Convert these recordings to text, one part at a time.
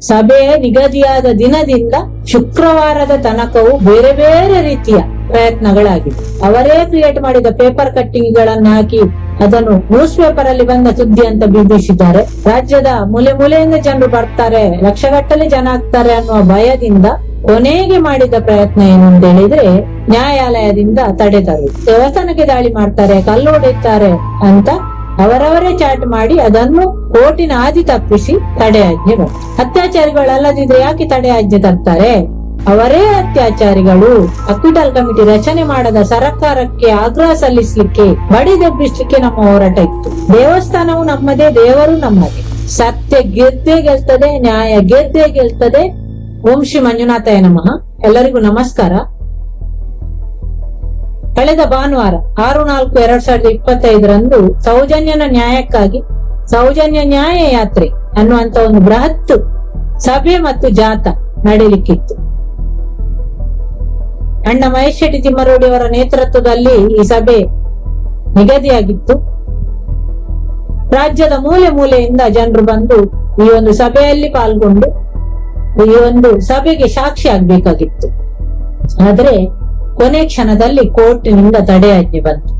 ಸಭೆ ನಿಗದಿಯಾದ ದಿನದಿಂದ ಶುಕ್ರವಾರದ ತನಕವೂ ಬೇರೆ ಬೇರೆ ರೀತಿಯ ಪ್ರಯತ್ನಗಳಾಗಿವೆ. ಅವರೇ ಕ್ರಿಯೇಟ್ ಮಾಡಿದ ಪೇಪರ್ ಕಟ್ಟಿಂಗ್ ಗಳನ್ನ ಹಾಕಿ ಅದನ್ನು ನ್ಯೂಸ್ ಪೇಪರ್ ಅಲ್ಲಿ ಬಂದ ಸುದ್ದಿ ಅಂತ ಬಿಂಬಿಸಿದ್ದಾರೆ ರಾಜ್ಯದ ಮೂಲೆ ಮೂಲೆಯಿಂದ ಜನರು ಬರ್ತಾರೆ, ಲಕ್ಷಗಟ್ಟಲೆ ಜನ ಆಗ್ತಾರೆ ಅನ್ನುವ ಭಯದಿಂದ ಕೊನೆಗೆ ಮಾಡಿದ ಪ್ರಯತ್ನ ಏನು ಅಂತ ಹೇಳಿದ್ರೆ ನ್ಯಾಯಾಲಯದಿಂದ ತಡೆ ತರುವುದು ದೇವಸ್ಥಾನಕ್ಕೆ ದಾಳಿ ಮಾಡ್ತಾರೆ ಕಲ್ಲು ಹೊಡೆಯುತ್ತಾರೆ ಅಂತ ಅವರವರೇ ಚಾಟ್ ಮಾಡಿ ಅದನ್ನು ಕೋರ್ಟಿನ ಆದಿ ತಪ್ಪಿಸಿ ತಡೆಯಾಜ್ಞೆ ಅತ್ಯಾಚಾರಿಗಳಲ್ಲದಿದ್ರೆ ಯಾಕೆ ತಡೆಯಾಜ್ಞೆ ತರ್ತಾರೆ? ಅವರೇ ಅತ್ಯಾಚಾರಿಗಳು. ಅಕ್ವಿಟಲ್ ಕಮಿಟಿ ರಚನೆ ಮಾಡದ ಸರ್ಕಾರಕ್ಕೆ ಆಗ್ರಹ ಸಲ್ಲಿಸಲಿಕ್ಕೆ ಬಡಿದೆಬ್ಬಿಸ್ಲಿಕ್ಕೆ ನಮ್ಮ ಹೋರಾಟ ಇತ್ತು. ದೇವಸ್ಥಾನವು ನಮ್ಮದೇ, ದೇವರು ನಮ್ಮದೇ. ಸತ್ಯ ಗೆದ್ದೇ ಗೆಲ್ತದೆ, ನ್ಯಾಯ ಗೆದ್ದೇ ಗೆಲ್ತದೆ. ಓಂ ಶ್ರೀ ಮಂಜುನಾಥಯ ನಮಃ. ಎಲ್ಲರಿಗೂ ನಮಸ್ಕಾರ. ಕಳೆದ ಭಾನುವಾರ ಆರು ನಾಲ್ಕು ಎರಡ್ ಸಾವಿರದ ಇಪ್ಪತ್ತೈದರಂದು ಸೌಜನ್ಯನ ನ್ಯಾಯಕ್ಕಾಗಿ ಸೌಜನ್ಯ ನ್ಯಾಯ ಯಾತ್ರೆ ಅನ್ನುವಂತ ಒಂದು ಬೃಹತ್ ಸಭೆ ಮತ್ತು ಜಾಥಾ ನಡೀಲಿಕ್ಕಿತ್ತು. ಅಣ್ಣ ಮಹೇಶ್ ಶೆಟ್ಟಿ ತಿಮ್ಮರೋಡಿ ಅವರ ನೇತೃತ್ವದಲ್ಲಿ ಈ ಸಭೆ ನಿಗದಿಯಾಗಿತ್ತು. ರಾಜ್ಯದ ಮೂಲೆ ಮೂಲೆಯಿಂದ ಜನರು ಬಂದು ಈ ಒಂದು ಸಭೆಯಲ್ಲಿ ಪಾಲ್ಗೊಂಡು ಈ ಒಂದು ಸಭೆಗೆ ಸಾಕ್ಷಿ ಆಗ್ಬೇಕಾಗಿತ್ತು. ಆದ್ರೆ ಕೊನೆ ಕ್ಷಣದಲ್ಲಿ ಕೋರ್ಟಿನಿಂದ ತಡೆಯಾಜ್ಞೆ ಬಂತು.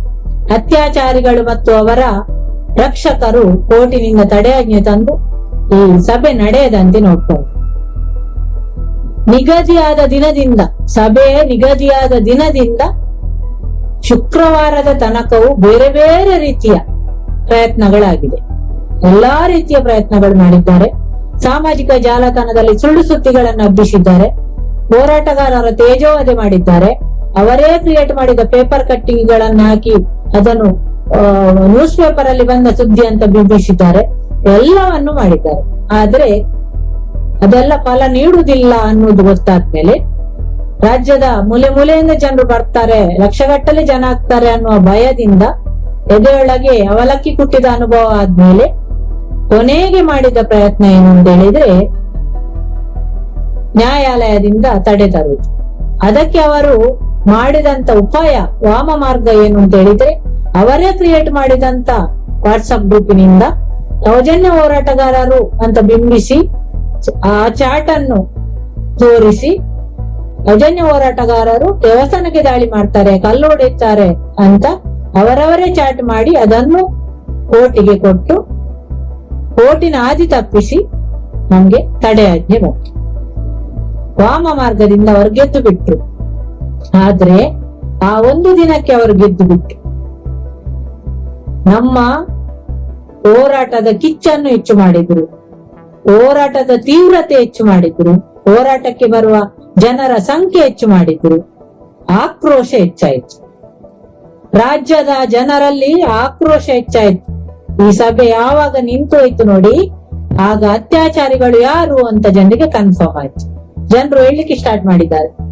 ಅತ್ಯಾಚಾರಿಗಳು ಮತ್ತು ಅವರ ರಕ್ಷಕರು ಕೋರ್ಟಿನಿಂದ ತಡೆಯಾಜ್ಞೆ ತಂದು ಈ ಸಭೆ ನಡೆಯದಂತೆ ನೋಡ್ಕೊಂಡು ನಿಗದಿಯಾದ ದಿನದಿಂದ, ಸಭೆ ನಿಗದಿಯಾದ ದಿನದಿಂದ ಶುಕ್ರವಾರದ ತನಕವೂ ಬೇರೆ ಬೇರೆ ರೀತಿಯ ಪ್ರಯತ್ನಗಳಾಗಿದೆ. ಎಲ್ಲಾ ರೀತಿಯ ಪ್ರಯತ್ನಗಳು ಮಾಡಿದ್ದಾರೆ. ಸಾಮಾಜಿಕ ಜಾಲತಾಣದಲ್ಲಿ ಸುಳ್ಳು ಸುದ್ದಿಗಳನ್ನು ಹಬ್ಬಿಸಿದ್ದಾರೆ ಹೋರಾಟಗಾರರ ತೇಜೋವಧೆ ಮಾಡಿದ್ದಾರೆ. ಅವರೇ ಕ್ರಿಯೇಟ್ ಮಾಡಿದ ಪೇಪರ್ ಕಟ್ಟಿಂಗ್ ಗಳನ್ನ ಹಾಕಿ ಅದನ್ನು ನ್ಯೂಸ್ ಪೇಪರ್ ಅಲ್ಲಿ ಬಂದ ಸುದ್ದಿ ಅಂತ ಬಿಂಬಿಸಿದ್ದಾರೆ. ಎಲ್ಲವನ್ನು ಮಾಡಿದ್ದಾರೆ. ಆದ್ರೆ ಅದೆಲ್ಲ ಫಲ ನೀಡುವುದಿಲ್ಲ ಅನ್ನೋದು ಗೊತ್ತಾದ್ಮೇಲೆ ರಾಜ್ಯದ ಮೂಲೆ ಮೂಲೆಯಿಂದ ಜನರು ಬರ್ತಾರೆ, ಲಕ್ಷಗಟ್ಟಲೆ ಜನ ಆಗ್ತಾರೆ ಅನ್ನುವ ಭಯದಿಂದ ಎದೆಯೊಳಗೆ ಅವಲಕ್ಕಿ ಕುಟ್ಟಿದ ಅನುಭವ ಆದ್ಮೇಲೆ ಕೊನೆಗೆ ಮಾಡಿದ ಪ್ರಯತ್ನ ಏನು ಅಂತ ಹೇಳಿದ್ರೆ ನ್ಯಾಯಾಲಯದಿಂದ ತಡೆ ತರುವುದು. ಅದಕ್ಕೆ ಅವರು ಮಾಡಿದಂತ ಉಪಾಯ ವಾಮ ಮಾರ್ಗ ಏನು ಅಂತ ಹೇಳಿದ್ರೆ, ಅವರೇ ಕ್ರಿಯೇಟ್ ಮಾಡಿದಂತ ವಾಟ್ಸಪ್ ಗ್ರೂಪಿನಿಂದ ಸೌಜನ್ಯ ಹೋರಾಟಗಾರರು ಅಂತ ಬಿಂಬಿಸಿ, ಆ ಚಾಟ್ ಅನ್ನು ತೋರಿಸಿ ಸೌಜನ್ಯ ಹೋರಾಟಗಾರರು ದೇವಸ್ಥಾನಕ್ಕೆ ದಾಳಿ ಮಾಡ್ತಾರೆ ಕಲ್ಲು ಹೊಡೆಯುತ್ತಾರೆ ಅಂತ ಅವರವರೇ ಚಾಟ್ ಮಾಡಿ ಅದನ್ನು ಕೋರ್ಟಿಗೆ ಕೊಟ್ಟು ಕೋರ್ಟಿನ ಆದಿ ತಪ್ಪಿಸಿ ನಮ್ಗೆ ತಡೆಯಾಜ್ಞೆ ಬಂತು. ವಾಮ ಮಾರ್ಗದಿಂದ ಹೊರಗೆದ್ದು ಗೆದ್ದು ಬಿಟ್ರು. ಆದ್ರೆ ಆ ಒಂದು ದಿನಕ್ಕೆ ಅವರು ಗೆದ್ದು ಬಿಟ್ಟು ನಮ್ಮ ಹೋರಾಟದ ಕಿಚ್ಚನ್ನು ಹೆಚ್ಚು ಮಾಡಿದ್ರು. ಹೋರಾಟದ ತೀವ್ರತೆ ಹೆಚ್ಚು ಮಾಡಿದ್ರು. ಹೋರಾಟಕ್ಕೆ ಬರುವ ಜನರ ಸಂಖ್ಯೆ ಹೆಚ್ಚು ಮಾಡಿದ್ರು. ಆಕ್ರೋಶ ಹೆಚ್ಚಾಯಿತು. ರಾಜ್ಯದ ಜನರಲ್ಲಿ ಆಕ್ರೋಶ ಹೆಚ್ಚಾಯಿತು. ಈ ಸಭೆ ಯಾವಾಗ ನಿಂತು ಹೋಯ್ತು ನೋಡಿ, ಆಗ ಅತ್ಯಾಚಾರಿಗಳು ಯಾರು ಅಂತ ಜನರಿಗೆ ಕನ್ಫರ್ಮ್ ಆಯ್ತು. ಜನರು ಹೇಳಲಿಕ್ಕೆ ಸ್ಟಾರ್ಟ್ ಮಾಡಿದ್ದಾರೆ.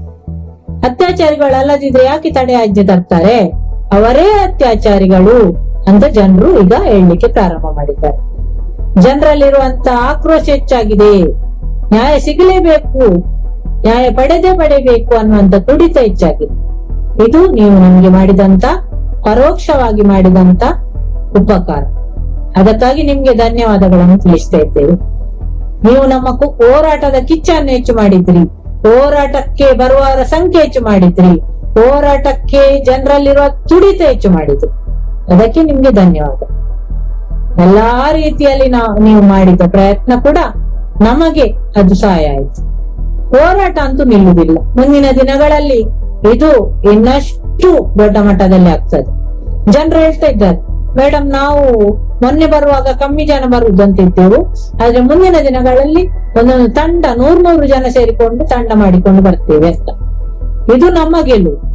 ಅತ್ಯಾಚಾರಿಗಳು ಅಲ್ಲದಿದ್ರೆ ಯಾಕೆ ತಡೆ ಆಜ್ಞೆ ತರ್ತಾರೆ? ಅವರೇ ಅತ್ಯಾಚಾರಿಗಳು ಅಂತ ಜನರು ಈಗ ಹೇಳಲಿಕ್ಕೆ ಪ್ರಾರಂಭ ಮಾಡಿದ್ದಾರೆ. ಜನರಲ್ಲಿರುವಂತ ಆಕ್ರೋಶ ಹೆಚ್ಚಾಗಿದೆ. ನ್ಯಾಯ ಸಿಗಲೇಬೇಕು. ನ್ಯಾಯ ಪಡೆದೇ ಪಡೆಯಬೇಕು ಅನ್ನುವಂತ ತುಡಿತ ಹೆಚ್ಚಾಗಿದೆ. ಇದು ನೀವು ನಮಗೆ ಮಾಡಿದಂತ, ಪರೋಕ್ಷವಾಗಿ ಮಾಡಿದಂತ ಉಪಕಾರ. ಅದಕ್ಕಾಗಿ ನಿಮ್ಗೆ ಧನ್ಯವಾದಗಳನ್ನು ತಿಳಿಸ್ತಾ ಇದ್ದೇವೆ. ನೀವು ನಮ್ಮ ಹೋರಾಟದ ಕಿಚ್ಚನ್ನು ಹೆಚ್ಚು ಮಾಡಿದ್ರಿ ಹೋರಾಟಕ್ಕೆ ಬರುವವರ ಸಂಖ್ಯೆ ಹೆಚ್ಚು ಮಾಡಿದ್ರಿ. ಹೋರಾಟಕ್ಕೆ ಜನರಲ್ಲಿರುವ ತುಡಿತ ಹೆಚ್ಚು ಮಾಡಿದ್ರು. ಅದಕ್ಕೆ ನಿಮ್ಗೆ ಧನ್ಯವಾದ. ಎಲ್ಲಾ ರೀತಿಯಲ್ಲಿ ನಾವು ನೀವು ಮಾಡಿದ ಪ್ರಯತ್ನ ಕೂಡ ನಮಗೆ ಅದು ಸಹಾಯ ಆಯ್ತು. ಹೋರಾಟ ಅಂತೂ ನಿಲ್ಲುವುದಿಲ್ಲ. ಮುಂದಿನ ದಿನಗಳಲ್ಲಿ ಇದು ಇನ್ನಷ್ಟು ದೊಡ್ಡ ಮಟ್ಟದಲ್ಲಿ ಆಗ್ತದೆ. ಜನರು ಹೇಳ್ತಾ ಇದ್ದಾರೆ ಮೇಡಮ್ ನಾವು ಮೊನ್ನೆ ಬರುವಾಗ ಕಮ್ಮಿ ಜನ ಬರುವುದಂತಿದ್ದೆವು ಆದ್ರೆ ಮುಂದಿನ ದಿನಗಳಲ್ಲಿ ಒಂದೊಂದು ತಂಡ, ನೂರ್ ನೂರು ಜನ ಸೇರಿಕೊಂಡು ತಂಡ ಮಾಡಿಕೊಂಡು ಬರ್ತೇವೆ ಅಂತ. ಇದು ನಮ್ಮ ಗೆಲುವು.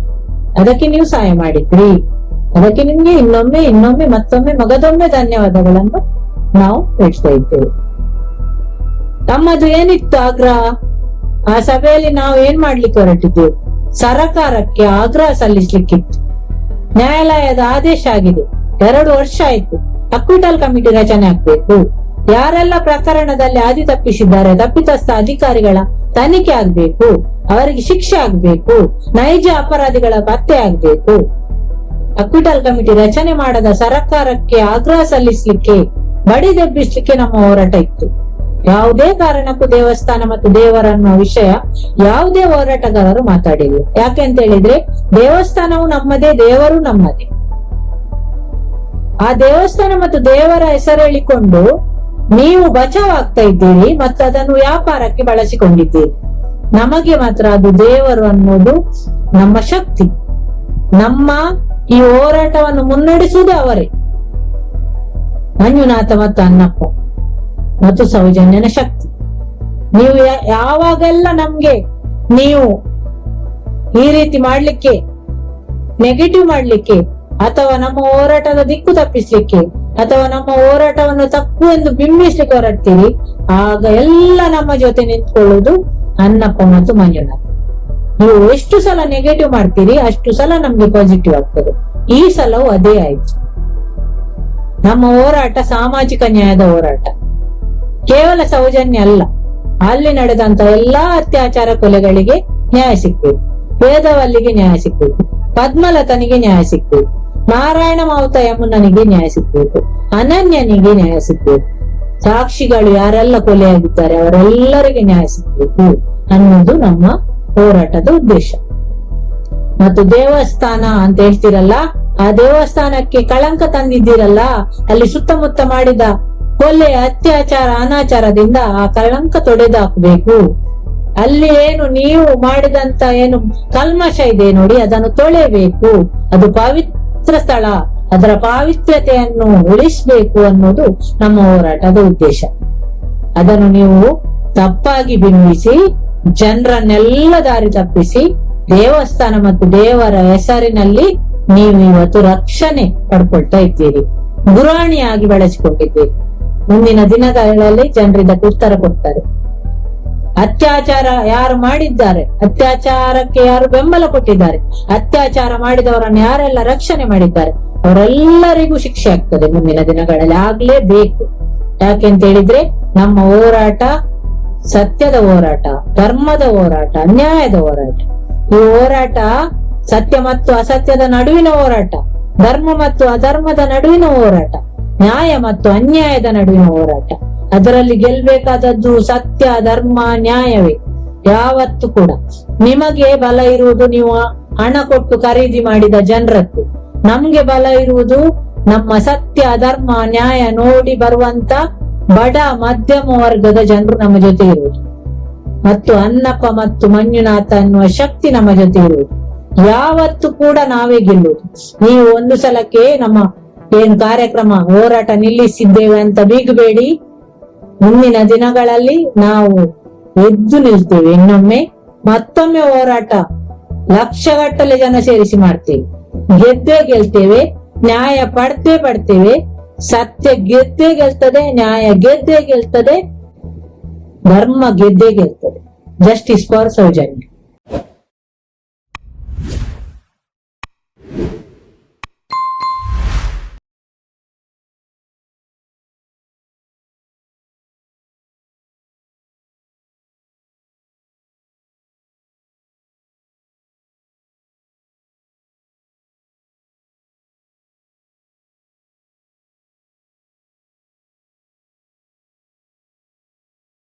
ಅದಕ್ಕೆ ನೀವು ಸಹಾಯ ಮಾಡಿದ್ರಿ. ಅದಕ್ಕೆ ನಿಮ್ಗೆ ಇನ್ನೊಮ್ಮೆ ಇನ್ನೊಮ್ಮೆ ಮತ್ತೊಮ್ಮೆ ಮಗದೊಮ್ಮೆ ಧನ್ಯವಾದಗಳನ್ನು ನಾವು ಹೇಳ್ತಾ ಇದ್ದೇವೆ. ನಮ್ಮದು ಏನಿತ್ತು ಆಗ್ರಹ? ಆ ಸಭೆಯಲ್ಲಿ ನಾವು ಏನ್ ಮಾಡ್ಲಿಕ್ಕೆ ಹೊರಟಿದ್ದೇವೆ? ಸರಕಾರಕ್ಕೆ ಆಗ್ರಹ ಸಲ್ಲಿಸ್ಲಿಕ್ಕಿತ್ತು. ನ್ಯಾಯಾಲಯದ ಆದೇಶ ಆಗಿದೆ. ಎರಡು ವರ್ಷ ಆಯ್ತು. ಅಕ್ವಿಟಲ್ ಕಮಿಟಿ ರಚನೆ ಆಗ್ಬೇಕು. ಯಾರೆಲ್ಲ ಪ್ರಕರಣದಲ್ಲಿ ಆದಿ ತಪ್ಪಿಸಿದ್ದಾರೆ, ತಪ್ಪಿತಸ್ಥ ಅಧಿಕಾರಿಗಳ ತನಿಖೆ ಆಗ್ಬೇಕು, ಅವರಿಗೆ ಶಿಕ್ಷೆ ಆಗ್ಬೇಕು, ನೈಜ ಅಪರಾಧಿಗಳ ಪತ್ತೆ ಆಗ್ಬೇಕು. ಅಕ್ವಿಟಲ್ ಕಮಿಟಿ ರಚನೆ ಮಾಡದ ಸರ್ಕಾರಕ್ಕೆ ಆಗ್ರಹ ಸಲ್ಲಿಸಲಿಕ್ಕೆ ಬಡಿದೆಬ್ಬಿಸ್ಲಿಕ್ಕೆ ನಮ್ಮ ಹೋರಾಟ ಇತ್ತು. ಯಾವುದೇ ಕಾರಣಕ್ಕೂ ದೇವಸ್ಥಾನ ಮತ್ತು ದೇವರನ್ನುವ ವಿಷಯ ಯಾವುದೇ ಹೋರಾಟಗಾರರು ಮಾತಾಡಿಲ್ಲ. ಯಾಕೆ ಅಂತ ಹೇಳಿದ್ರೆ, ದೇವಸ್ಥಾನವು ನಮ್ಮದೇ, ದೇವರು ನಮ್ಮದೇ. ಆ ದೇವಸ್ಥಾನ ಮತ್ತು ದೇವರ ಹೆಸರು ಹೇಳಿಕೊಂಡು ನೀವು ಬಚಾವಾಗ್ತಾ ಇದ್ದೀರಿ ಮತ್ತು ಅದನ್ನು ವ್ಯಾಪಾರಕ್ಕೆ ಬಳಸಿಕೊಂಡಿದ್ದೀರಿ. ನಮಗೆ ಮಾತ್ರ ಅದು ದೇವರು ಅನ್ನೋದು ನಮ್ಮ ಶಕ್ತಿ. ನಮ್ಮ ಈ ಹೋರಾಟವನ್ನು ಮುನ್ನಡೆಸುವುದು ಅವರೇ. ಮಂಜುನಾಥ ಮತ್ತು ಅನ್ನಪ್ಪ ಮತ್ತು ಸೌಜನ್ಯನ ಶಕ್ತಿ. ನೀವು ಯಾವಾಗೆಲ್ಲ ನಮ್ಗೆ ನೀವು ಈ ರೀತಿ ಮಾಡ್ಲಿಕ್ಕೆ ನೆಗೆಟಿವ್ ಮಾಡ್ಲಿಕ್ಕೆ ಅಥವಾ ನಮ್ಮ ಹೋರಾಟದ ದಿಕ್ಕು ತಪ್ಪಿಸ್ಲಿಕ್ಕೆ ಅಥವಾ ನಮ್ಮ ಹೋರಾಟವನ್ನು ತಪ್ಪು ಎಂದು ಬಿಂಬಿಸ್ಲಿಕ್ಕೆ ಹೊರಡ್ತೀರಿ ಆಗ ಎಲ್ಲ ನಮ್ಮ ಜೊತೆ ನಿಂತ್ಕೊಳ್ಳುವುದು ಅನ್ನಪ್ಪ ಮತ್ತು ಮಂಜುನಾಥ. ನೀವು ಎಷ್ಟು ಸಲ ನೆಗೆಟಿವ್ ಮಾಡ್ತೀರಿ, ಅಷ್ಟು ಸಲ ನಮ್ಗೆ ಪಾಸಿಟಿವ್ ಆಗ್ತದೆ. ಈ ಸಲವೂ ಅದೇ ಆಯ್ತು. ನಮ್ಮ ಹೋರಾಟ ಸಾಮಾಜಿಕ ನ್ಯಾಯದ ಹೋರಾಟ. ಕೇವಲ ಸೌಜನ್ಯ ಅಲ್ಲ, ಅಲ್ಲಿ ನಡೆದಂತ ಎಲ್ಲಾ ಅತ್ಯಾಚಾರ ಕೊಲೆಗಳಿಗೆ ನ್ಯಾಯ ಸಿಕ್ಬೇಕು ವೇದವಲ್ಲಿಗೆ ನ್ಯಾಯ ಸಿಗ್ಬೇಕು. ಪದ್ಮಲತನಿಗೆ ನ್ಯಾಯ ಸಿಗ್ಬೇಕು. ನಾರಾಯಣ ಮಾವುತ ಯಮುನನಿಗೆ ನ್ಯಾಯ ಸಿಗ್ಬೇಕು. ಅನನ್ಯನಿಗೆ ನ್ಯಾಯ ಸಿಗ್ಬೇಕು. ಸಾಕ್ಷಿಗಳು ಯಾರೆಲ್ಲ ಕೊಲೆಯಾಗಿದ್ದಾರೆ ಅವರೆಲ್ಲರಿಗೆ ನ್ಯಾಯ ಸಿಗ್ಬೇಕು ಅನ್ನೋದು ನಮ್ಮ ಹೋರಾಟದ ಉದ್ದೇಶ. ಮತ್ತು ದೇವಸ್ಥಾನ ಅಂತ ಹೇಳ್ತಿರಲ್ಲ, ಆ ದೇವಸ್ಥಾನಕ್ಕೆ ಕಳಂಕ ತಂದಿದ್ದೀರಲ್ಲ, ಅಲ್ಲಿ ಸುತ್ತಮುತ್ತ ಮಾಡಿದ ಕೊಲೆ ಅತ್ಯಾಚಾರ, ಅನಾಚಾರದಿಂದ ಆ ಕಳಂಕ ತೊಡೆದಾಕಬೇಕು. ಅಲ್ಲಿ ಏನು ನೀವು ಮಾಡಿದಂತ ಏನು ಕಲ್ಮಶ ಇದೆ ನೋಡಿ, ಅದನ್ನು ತೊಳೆಬೇಕು. ಅದು ಪವಿತ್ರ ಸ್ಥಳ ಅದರ ಪಾವಿತ್ರ್ಯತೆಯನ್ನು ಉಳಿಸಬೇಕು ಅನ್ನೋದು ನಮ್ಮ ಹೋರಾಟದ ಉದ್ದೇಶ. ಅದನ್ನು ನೀವು ತಪ್ಪಾಗಿ ಬಿಂಬಿಸಿ, ಜನರನ್ನೆಲ್ಲ ದಾರಿ ತಪ್ಪಿಸಿ, ದೇವಸ್ಥಾನ ಮತ್ತು ದೇವರ ಹೆಸರಿನಲ್ಲಿ ನೀವು ಇವತ್ತು ರಕ್ಷಣೆ ಪಡ್ಕೊಳ್ತಾ ಇದ್ದೀರಿ. ಗುರಾಣಿಯಾಗಿ ಬಳಸಿಕೊಂಡಿದ್ದೀರಿ. ಮುಂದಿನ ದಿನಗಳಲ್ಲಿ ಜನರಿಂದ ಉತ್ತರ ಕೊಡ್ತಾರೆ. ಅತ್ಯಾಚಾರ ಯಾರು ಮಾಡಿದ್ದಾರೆ? ಅತ್ಯಾಚಾರಕ್ಕೆ ಯಾರು ಬೆಂಬಲ ಕೊಟ್ಟಿದ್ದಾರೆ? ಅತ್ಯಾಚಾರ ಮಾಡಿದವರನ್ನು ಯಾರೆಲ್ಲ ರಕ್ಷಣೆ ಮಾಡಿದ್ದಾರೆ? ಅವರೆಲ್ಲರಿಗೂ ಶಿಕ್ಷೆ ಆಗ್ತದೆ ಮುಂದಿನ ದಿನಗಳಲ್ಲಿ. ಆಗ್ಲೇಬೇಕು. ಯಾಕೆಂತ ಹೇಳಿದ್ರೆ, ನಮ್ಮ ಹೋರಾಟ ಸತ್ಯದ ಹೋರಾಟ, ಧರ್ಮದ ಹೋರಾಟ ನ್ಯಾಯದ ಹೋರಾಟ. ಈ ಹೋರಾಟ ಸತ್ಯ ಮತ್ತು ಅಸತ್ಯದ ನಡುವಿನ ಹೋರಾಟ, ಧರ್ಮ ಮತ್ತು ಅಧರ್ಮದ ನಡುವಿನ ಹೋರಾಟ, ನ್ಯಾಯ ಮತ್ತು ಅನ್ಯಾಯದ ನಡುವಿನ ಹೋರಾಟ. ಅದರಲ್ಲಿ ಗೆಲ್ಬೇಕಾದದ್ದು ಸತ್ಯ, ಧರ್ಮ, ನ್ಯಾಯವೇ? ಯಾವತ್ತು ಕೂಡ. ನಿಮಗೆ ಬಲ ಇರುವುದು ನೀವು ಹಣ ಕೊಟ್ಟು ಖರೀದಿ ಮಾಡಿದ ಜನರದ್ದು. ನಮ್ಗೆ ಬಲ ಇರುವುದು ನಮ್ಮ ಸತ್ಯ, ಧರ್ಮ, ನ್ಯಾಯ ನೋಡಿ ಬರುವಂತ ಬಡ, ಮಧ್ಯಮ ವರ್ಗದ ಜನರು ನಮ್ಮ ಜೊತೆ ಇರುವುದು. ಮತ್ತು ಅನ್ನಪ್ಪ ಮತ್ತು ಮಂಜುನಾಥ ಅನ್ನುವ ಶಕ್ತಿ ನಮ್ಮ ಜೊತೆ ಇರುವುದು. ಯಾವತ್ತು ಕೂಡ ನಾವೇ ಗೆಲ್ಲುವುದು. ನೀವು ಒಂದು ಸಲಕ್ಕೆ ನಮ್ಮ ಏನು ಕಾರ್ಯಕ್ರಮ, ಹೋರಾಟ ನಿಲ್ಲಿಸಿದ್ದೇವೆ ಅಂತ ಬೀಗಬೇಡಿ. ಮುಂದಿನ ದಿನಗಳಲ್ಲಿ ನಾವು ಎದ್ದು ನಿಲ್ತೇವೆ. ಇನ್ನೊಮ್ಮೆ ಮತ್ತೊಮ್ಮೆ ಹೋರಾಟ ಲಕ್ಷಗಟ್ಟಲೆ ಜನ ಸೇರಿಸಿ ಮಾಡ್ತೇವೆ. ಗೆದ್ದೇ ಗೆಲ್ತೇವೆ, ನ್ಯಾಯ ಪಡ್ತೇ ಪಡ್ತೇವೆ, ಸತ್ಯ ಗೆದ್ದೇ ಗೆಲ್ತದೆ, ನ್ಯಾಯ ಗೆದ್ದೇ ಗೆಲ್ತದೆ, ಧರ್ಮ ಗೆದ್ದೇ ಗೆಲ್ತದೆ. Justice for Soujanya.